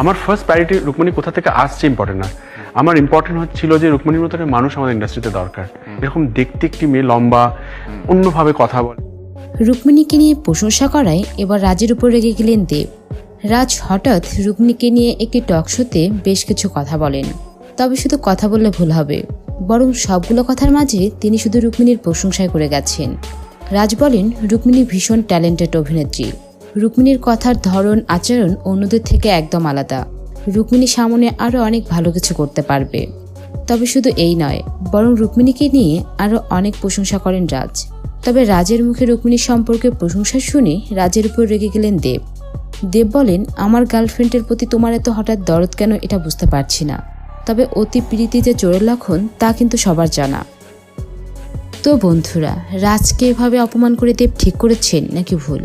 আমার first priority Rukmani কোথা থেকে আসছে ইম্পর্টেন্ট না। আমার ইম্পর্টেন্ট হচ্ছিল যে রুকমণির মতো একটা মানুষ আমাদের ইন্ডাস্ট্রিতে দরকার। এরকম দেখতে একটি মেয়ে লম্বা অন্যভাবে কথা বলে। রুক্মিণীকে নিয়ে প্রশংসা করায় এবার রাজের উপর রেগে গেলেন দেব। রাজ হঠাৎ রুক্মিণীকে নিয়ে একটি টক শোতে বেশ কিছু কথা বলেন। তবে শুধু কথা বললে ভুল হবে বরং সবগুলো কথার মাঝে তিনি শুধু রুক্মিণীর প্রশংসায় করে গেছেন। রাজ বলেন রুক্মিণী ভীষণ ট্যালেন্টেড অভিনেত্রী। রুক্মিণীর কথার ধরন, আচরণ অন্যদের থেকে একদম আলাদা। রুক্মিণী সামনে আরও অনেক ভালো কিছু করতে পারবে। তবে শুধু এই নয়, বরং রুক্মিণীকে নিয়ে আরও অনেক প্রশংসা করেন রাজ। তবে রাজের মুখে রুক্মিণীর সম্পর্কে প্রশংসা শুনে রাজের উপর রেগে গেলেন দেব। দেব বলেন, আমার গার্লফ্রেন্ডের প্রতি তোমার এত হঠাৎ দরদ কেন এটা বুঝতে পারছি না। তবে অতি প্রীতি যে চোরের লক্ষণ, তা কিন্তু সবার জানা। তো বন্ধুরা, রাজকে এভাবে অপমান করে দেব ঠিক করেছেন নাকি ভুল?